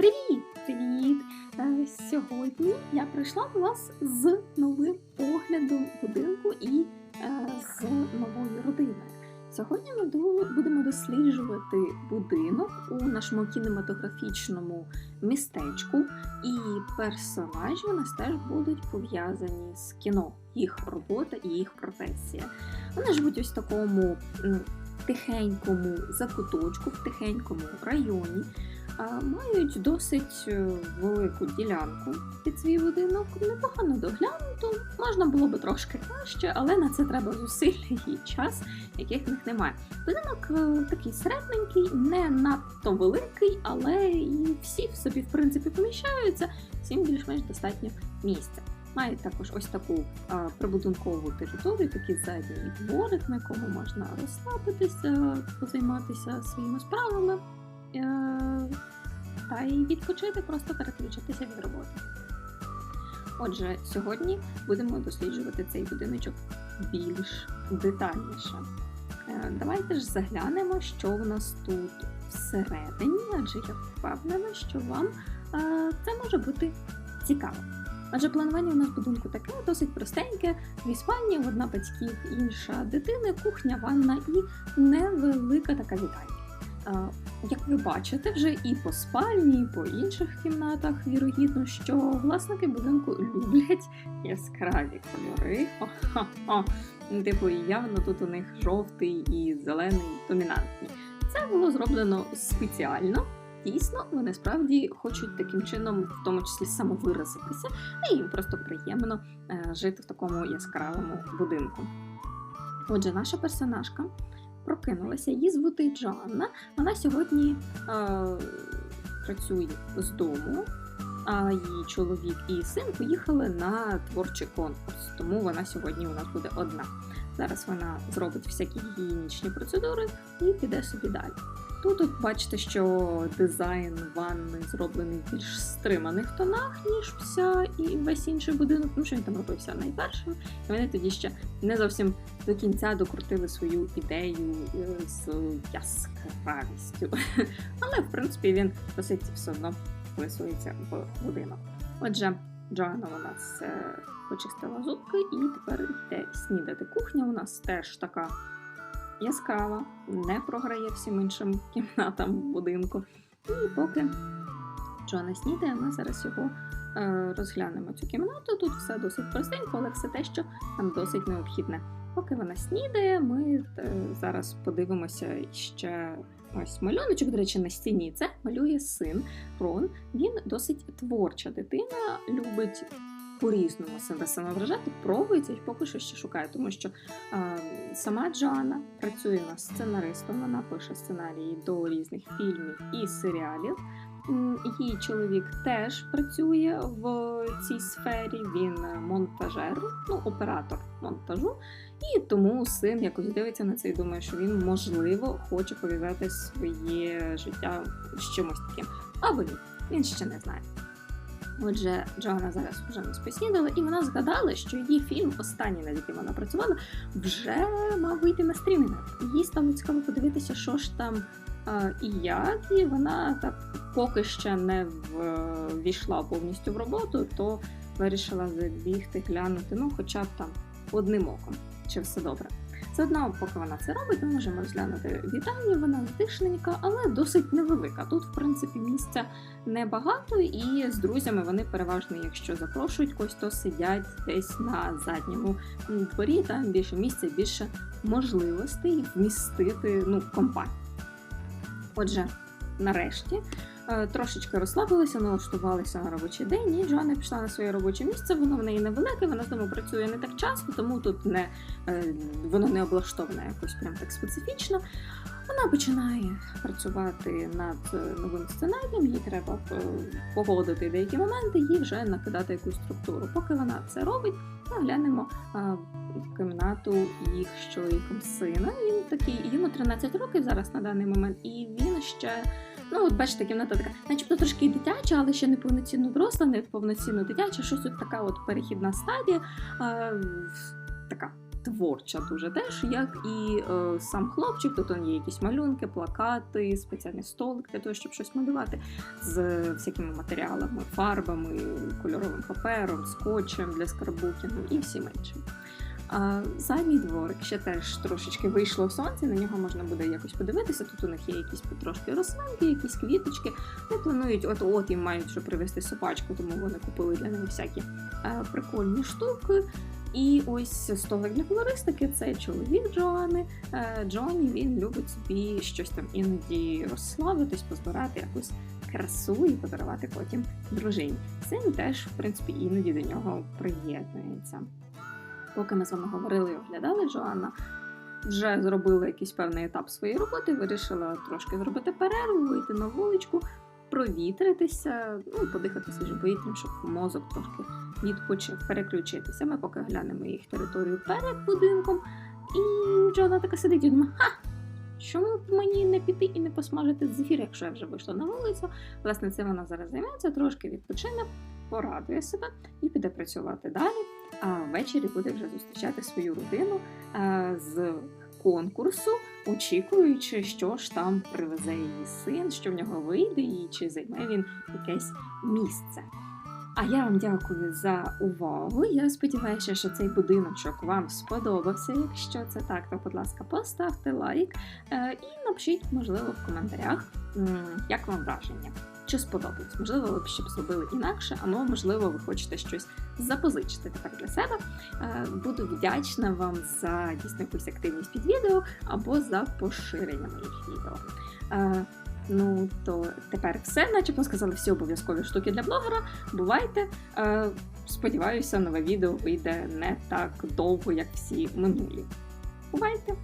Привіт! Привіт! Е, Сьогодні я прийшла до вас з новим оглядом будинку і е, з новою родиною. Сьогодні ми будемо досліджувати будинок у нашому кінематографічному містечку, і персонажі у нас теж будуть пов'язані з кіно, їх робота і їх професія. Вони живуть ось в такому тихенькому закуточку, в тихенькому районі. Мають досить е, велику ділянку під свій будинок, непогано доглянуту. Можна було би трошки краще, але на це треба зусилля і час, яких в них немає. Будинок е, такий середненький, не надто великий, але і всі в собі в принципі поміщаються, всім більш-менш достатньо місця. Мають також ось таку а, прибудинкову територію, такий задній дворик, на якому можна розслабитися, позайматися своїми справами. Е, та й відпочити, просто переключитися від роботи. Отже, сьогодні будемо досліджувати цей будиночок більш детальніше. Е, Давайте ж заглянемо, що в нас тут всередині, адже я впевнена, що вам е, це може бути цікаво. Адже планування у нас будинку таке досить простеньке: дві спальні, одна батьків, інша дитини, кухня, ванна і невелика така вітальня. Як ви бачите, вже і по спальні, і по інших кімнатах вірогідно, що власники будинку люблять яскраві кольори. Хо-хо-хо. Типу, явно тут у них жовтий і зелений домінантні. Це було зроблено спеціально. Дійсно, вони справді хочуть таким чином, в тому числі, самовиразитися, і їм просто приємно е, жити в такому яскравому будинку. Отже, наша персонажка прокинулася, її звути Джоанна. Вона сьогодні е, працює з дому, а її чоловік і син поїхали на творчий конкурс, тому вона сьогодні у нас буде одна. Зараз вона зробить всякі гігієнічні процедури і піде собі далі. Тут от бачите, що дизайн ванни зроблений в більш стриманих тонах, ніж вся і весь інший будинок, тому що він там робився найпершим. І вони тоді ще не зовсім до кінця докрутили свою ідею е, з яскравістю. Але в принципі він досить все одно вписується в будинок. Отже, Джоанна у нас почистила зубки і тепер йде снідати. Кухня у нас теж така яскрава, не програє всім іншим кімнатам будинку. І поки Джоанна снідає, ми зараз його е, розглянемо цю кімнату. Тут все досить простенько, але все те, що нам досить необхідне. Поки вона снідає, ми е, зараз подивимося ще ось малюночок, до речі, на стіні. Це малює син Рон. Він досить творча дитина, любить по-різному себе самовражати, пробується і поки що ще шукає, тому що е, сама Джоанна працює у сценаристом, вона пише сценарії до різних фільмів і серіалів. Її чоловік теж працює в цій сфері. Він монтажер, ну оператор монтажу. І тому син якось дивиться на це і думає, що він можливо хоче пов'язати своє життя з чимось таким. Або ні, він ще не знає. Отже, Джоанна зараз вже нас поснідала, і вона згадала, що її фільм, останній, над яким вона працювала, вже мав вийти на стрімінгах. І Їй стало цікаво подивитися, що ж там а, і як. І вона так поки ще не ввійшла повністю в роботу, то вирішила забігти, глянути, ну, хоча б там одним оком, чи все добре. Заодно, поки вона це робить, ми можемо розглянути вітальню, вона затишненька, але досить невелика. Тут, в принципі, місця небагато, і з друзями вони переважно, якщо запрошують когось, то сидять десь на задньому дворі, там більше місця, більше можливостей вмістити ну, компанію. Отже, нарешті. Е, Трошечки розслабилися, налаштувалися на робочий день, і Джоанна пішла на своє робоче місце. Воно в неї невелике, вона з дому працює не так часто, тому тут не е, воно не облаштоване якось прям так специфічно. Вона починає працювати над е, новим сценарієм, їй треба погодити деякі моменти і вже накидати якусь структуру. Поки вона це робить, ми глянемо е, в кімнату їх чоловіком сина. Він такий, йому 13 років зараз на даний момент, і він ще. Ну, от бачите, кімната така, начебто трошки дитяча, але ще не повноцінно доросла, не повноцінно дитяча, щось тут така от перехідна стадія. Е, така творча дуже теж, як і е, сам хлопчик. Тут є якісь малюнки, плакати, спеціальний столик для того, щоб щось малювати з всякими матеріалами, фарбами, кольоровим папером, скотчем для скраббукінгу і всім іншим. Задній дворик ще теж трошечки вийшло сонце, на нього можна буде якось подивитися. Тут у них є якісь трошки рослинки, якісь квіточки. Вони планують, от от їм мають що привезти собачку, тому вони купили для неї всякі е, прикольні штуки. І ось столик для флористики це чоловік Джоани. Е, Джоні він любить собі щось там іноді розслабитись, позбирати якусь красу і подарувати потім дружині. Син теж, в принципі, іноді до нього приєднується. Поки ми з вами говорили і оглядали, Джоанна вже зробила якийсь певний етап своєї роботи, вирішила трошки зробити перерву, вийти на вуличку, провітритися, ну, подихати свіжим повітрям, щоб мозок трошки відпочив, переключитися. Ми поки глянемо їх територію перед будинком. І Джоанна така сидить і думає, ха! Чому б мені не піти і не посмажити зефір, якщо я вже вийшла на вулицю? Власне, цим вона зараз займеться, трошки відпочине, порадує себе і піде працювати далі. А ввечері буде вже зустрічати свою родину з конкурсу, очікуючи, що ж там привезе її син, що в нього вийде, і чи займе він якесь місце. А я вам дякую за увагу. Я сподіваюся, що цей будиночок вам сподобався. Якщо це так, то будь ласка, поставте лайк е, і напишіть, можливо, в коментарях, як вам враження. Чи сподобалось? Можливо, ви б ще б зробили інакше, або можливо, ви хочете щось запозичити тепер для себе. Е, Буду вдячна вам за дійсно якусь активність під відео або за поширення моїх відео. Е, Ну, то тепер все, начебто сказали всі обов'язкові штуки для блогера. Бувайте. Е, сподіваюся, нове відео вийде не так довго, як всі минулі. Бувайте!